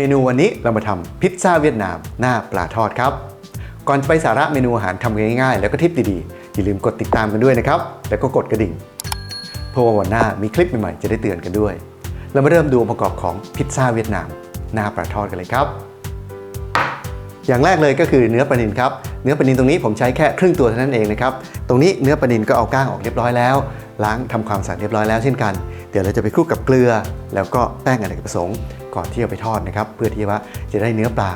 เมนูวันนี้เรามาทำพิซซ่าเวียดนามหน้าปลาทอดครับ ก่อนจะไปสาระเมนูอาหารทำง่ายๆ แล้วก็ทิปดีๆ อย่าลืมกดติดตามกันด้วยนะครับ แล้วก็กดกระดิ่ง เพื่อว่าวันหน้ามีคลิปใหม่ๆ จะได้เตือนกันด้วย เรามาเริ่มดูองค์ประกอบของพิซซ่าเวียดนามหน้าปลาทอดกันเลยครับ อย่างแรกเลยก็คือเนื้อปลานิลครับเนื้อปลานิลตรงนี้ผมใช้แค่ครึ่งตัวเท่านั้นเองนะครับ ตรงนี้เนื้อปลานิลก็เอาก้างออกเรียบร้อยแล้ว ล้างทำความสะอาดเรียบร้อยแล้วเช่นกัน เดี๋ยวเราจะไปคลุกกับเกลือ แล้วก็แป้งอเนกประสงค์ ก่อนที่จะไปทอดนะครับ เพื่อที่ว่าจะได้เนื้อปลา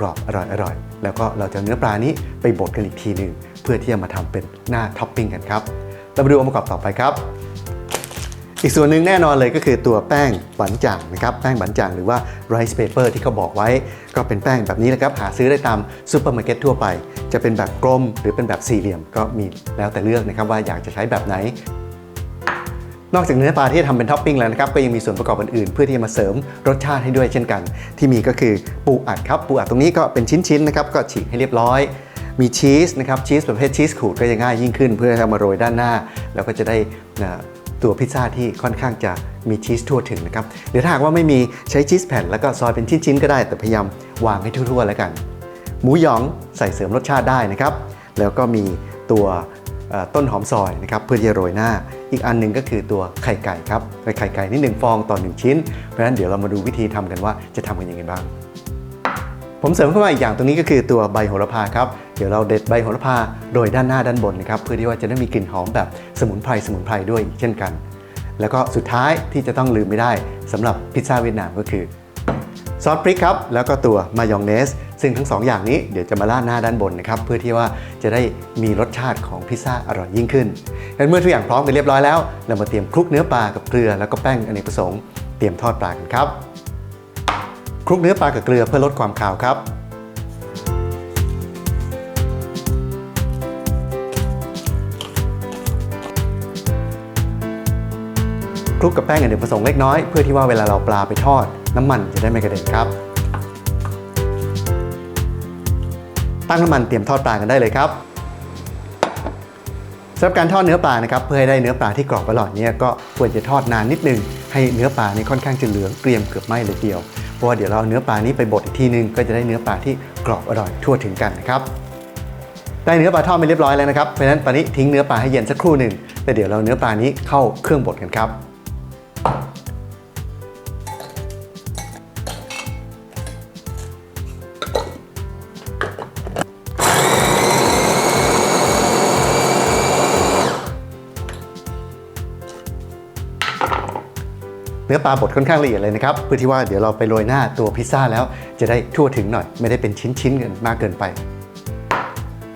กรอบๆอร่อยๆ แล้วก็เราจะเนื้อปลานี้ไปบดกันอีกทีหนึ่งเพื่อที่จะมาทำเป็นหน้าท็อปปิ้งกันครับเรามาดูองค์ประกอบต่อไปครับ อีกส่วนหนึ่งแน่นอนเลยก็คือตัวแป้งบันจ่างนะครับแป้งบันจ่างหรือว่า rice paper ที่เขาบอกไว้ ก็เป็นแป้งแบบนี้นะครับหาซื้อได้ตามซูเปอร์มาร์เก็ตทั่วไป จะเป็นแบบกลมหรือเป็นแบบสี่เหลี่ยมก็มีแล้วแต่เลือกนะครับว่าอยากจะใช้แบบไหน นอกจากเนื้อปลาที่จะทำเป็นท็อปปิ้งแล้วนะครับก็ยังมีส่วนประกอบอื่นๆ เพื่อที่จะมาเสริมรสชาติให้ด้วยเช่นกัน ที่มีก็คือปูอัดครับปูอัดตรงนี้ก็เป็นชิ้นๆนะครับก็ฉีกให้เรียบร้อย มีชีสนะครับชีสประเภทชีสขูดก็จะง่ายยิ่งขึ้น เพื่อจะมาโรยด้านหน้า แล้วก็จะได้ตัวพิซซ่าที่ค่อนข้างจะมีชีสทั่วถึงนะครับหรือถ้าหากว่าไม่มีใช้ชีสแผ่นแล้วก็ซอยเป็นชิ้นๆก็ได้ แต่พยายามวางให้ทั่วๆแล้วกัน หมูหยองใส่เสริมรสชาติได้นะครับแล้วก็มีตัว ต้นหอมซอยนะครับเพื่อที่จะโรยหน้า อีกอันหนึ่งก็คือตัวไข่ไก่ครับไข่ไก่นี่หนึ่งฟองต่อหนึ่งชิ้น เพราะฉะนั้นเดี๋ยวเรามาดูวิธีทำกันว่าจะทำกันยังไงบ้าง ผมเสริมเข้ามาอีกอย่างตรงนี้ก็คือตัวใบโหระพาครับเดี๋ยวเราเด็ดใบโหระพาโรยด้านหน้าด้านบนนะครับเพื่อที่ว่าจะได้มีกลิ่นหอมแบบสมุนไพรสมุนไพรด้วยเช่นกัน แล้วก็สุดท้ายที่จะต้องลืมไม่ได้สำหรับพิซซ่าเวียดนามก็คือซอสพริกครับแล้วก็ตัวมายองเนส ซึ่งทั้งสองอย่างนี้เดี๋ยวจะมาราดหน้าด้านบนนะครับเพื่อที่ว่าจะได้มีรสชาติของพิซซ่าอร่อยยิ่งขึ้นงั้นเมื่อทุกอย่างพร้อมกันเรียบร้อยแล้ว เรามาเตรียมคลุกเนื้อปลากับเกลือแล้วก็แป้งอเนกประสงค์เตรียมทอดปลากันครับคลุกเนื้อปลากับเกลือเพื่อลดความคาวครับคลุกกับแป้งอเนกประสงค์เล็กน้อยเพื่อที่ว่าเวลาเราปลาไปทอด น้ำมันจะได้ไม่กระเด็นครับ ตั้งน้ำมันเตรียมทอดปลากันได้เลยครับสำหรับการทอดเนื้อปลานะครับเพื่อให้ได้เนื้อปลาที่กรอบอร่อยเนี่ยก็ควรจะทอดนานนิดนึงให้เนื้อปลานี่ค่อนข้างจะเหลืองเกรียมเกือบไหม้เลยเดียวเพราะว่าเดี๋ยวเราเอาเนื้อปลานี้ไปบดอีกทีนึงก็จะได้เนื้อปลาที่กรอบอร่อยทั่วถึงกันนะครับได้เนื้อปลาทอดไปเรียบร้อยแล้วนะครับเพราะฉะนั้นตอนนี้ทิ้งเนื้อปลาให้เย็นสักครู่หนึ่งแต่เดี๋ยวเราเนื้อปลานี้เข้าเครื่องบดกันครับ นื้อปลาบดค่อนข้างละเอียดเลยนะครับ เพื่อที่ว่าเดี๋ยวเราไปโรยหน้าตัวพิซซ่าแล้ว จะได้ทั่วถึงหน่อย ไม่ได้เป็นชิ้นๆกันมากเกินไป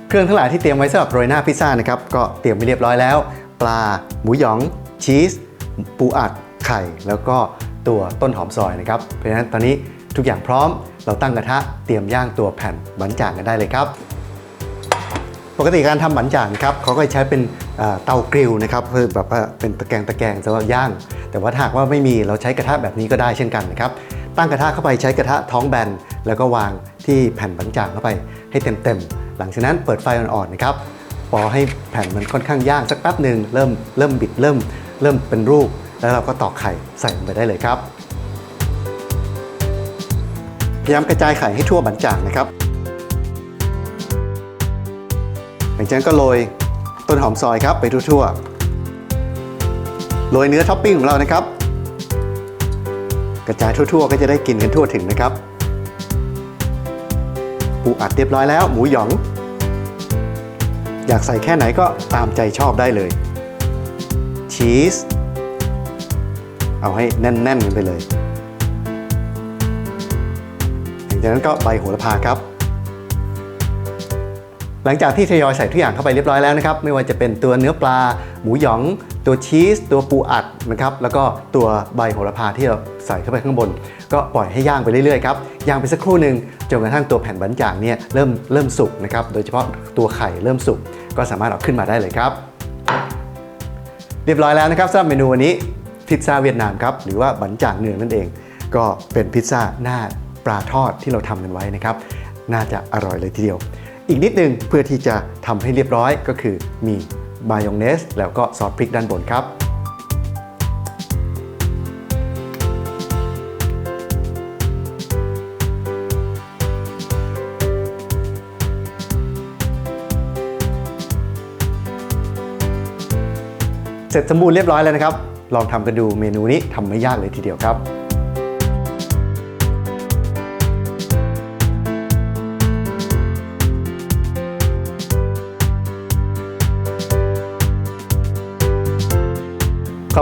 เครื่องทั้งหลายที่เตรียมไว้สำหรับโรยหน้าพิซซ่านะครับก็เตรียมไว้เรียบร้อยแล้ว ปลา หมูหยอง ชีส ปูอัด ไข่ แล้วก็ตัวต้นหอมซอยนะครับ เพราะฉะนั้นตอนนี้ทุกอย่างพร้อม เราตั้งกระทะเตรียมย่างตัวแผ่นบันจ่างกันได้เลยครับปกติการทำบันจ่างครับเขาก็ใช้เป็นเอ่อเตากริลนะครับเพื่อแบบว่าเป็นตะแกรงตะแกรงสำหรับย่าง แต่ว่าหากว่าไม่มีเราใช้กระทะแบบนี้ก็ได้เช่นกันนะครับ ตั้งกระทะเข้าไปใช้กระทะท้องแบน แล้วก็วางที่แผ่นบันจ่างเข้าไปให้เต็มๆ หลังจากนั้นเปิดไฟอ่อนๆนะครับพอให้แผ่นมันค่อนข้างย่างสักแป๊บหนึ่งเริ่มเริ่มบิดเริ่ม เริ่มเป็นรูป แล้วเราก็ตอกไข่ใส่ลงไปได้เลยครับ พยายามกระจายไข่ให้ทั่วบันจ่างนะครับหลังจากนั้นก็โรยต้นหอมซอยครับไปทั่วๆ โรยเนื้อท็อปปิ้งของเรานะครับ กระจายทั่วๆ ก็จะได้กินกันทั่วถึงนะครับปูอัดเรียบร้อยแล้ว หมูหยอง อยากใส่แค่ไหนก็ตามใจชอบได้เลย ชีส เอาให้แน่นๆกันไปเลยหลังจากนั้นก็ใบโหระพาครับหลังจากที่ทยอยใส่ทุกอย่างเข้าไปเรียบร้อยแล้วนะครับ ไม่ว่าจะเป็นตัวเนื้อปลา หมูหยอง ตัวชีสตัวปูอัดนะครับแล้วก็ตัวใบโหระพาที่เราใส่เข้าไปข้างบน ก็ปล่อยให้ย่างไปเรื่อยๆครับย่างไปสักครู่หนึ่งจนกระทั่งตัวแผ่นบันจางเนี่ยเริ่มเริ่มสุกนะครับโดยเฉพาะตัวไข่เริ่มสุกก็สามารถเอาขึ้นมาได้เลยครับ เรียบร้อยแล้วนะครับสำหรับเมนูวันนี้พิซซ่าเวียดนามครับหรือว่าบันจางเนืองนั่นเอง ก็เป็นพิซซ่าหน้าปลาทอดที่เราทำกันไว้นะครับ น่าจะอร่อยเลยทีเดียว อีกนิดนึงเพื่อที่จะทำให้เรียบร้อยก็คือมี มายองเนส แล้วก็ซอสพริกด้านบนครับเสร็จสมบูรณ์เรียบร้อยแล้วนะครับ ลองทำกันดูเมนูนี้ทำไม่ยากเลยทีเดียวครับ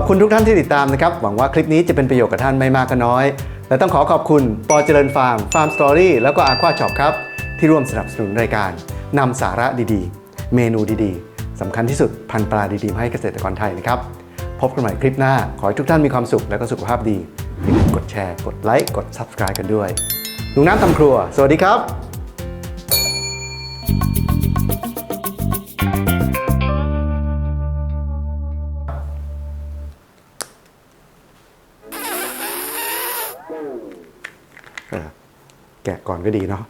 อบคุณทุกท่านที่ติดตามนะครับ หวังว่าคลิปนี้จะเป็นประโยชน์กับท่านไม่มากก็น้อย และต้องขอขอบคุณปอเจริญฟาร์มฟาร์มสตอรี่แล้วก็อาควาช็อปครับ ที่ร่วมสนับสนุนรายการนำสาระดีๆ เมนูดีๆสำคัญที่สุดพันปลาดีๆให้เกษตรกรไทยนะครับ พบกันใหม่คลิปหน้า ขอให้ทุกท่านมีความสุขและก็สุขภาพดีอย่าลืมกดแชร์ กดไลค์ กด Subscribe กันด้วยลุงน้ำทำครัว สวัสดีครับ ก่อนก็ดีเนาะ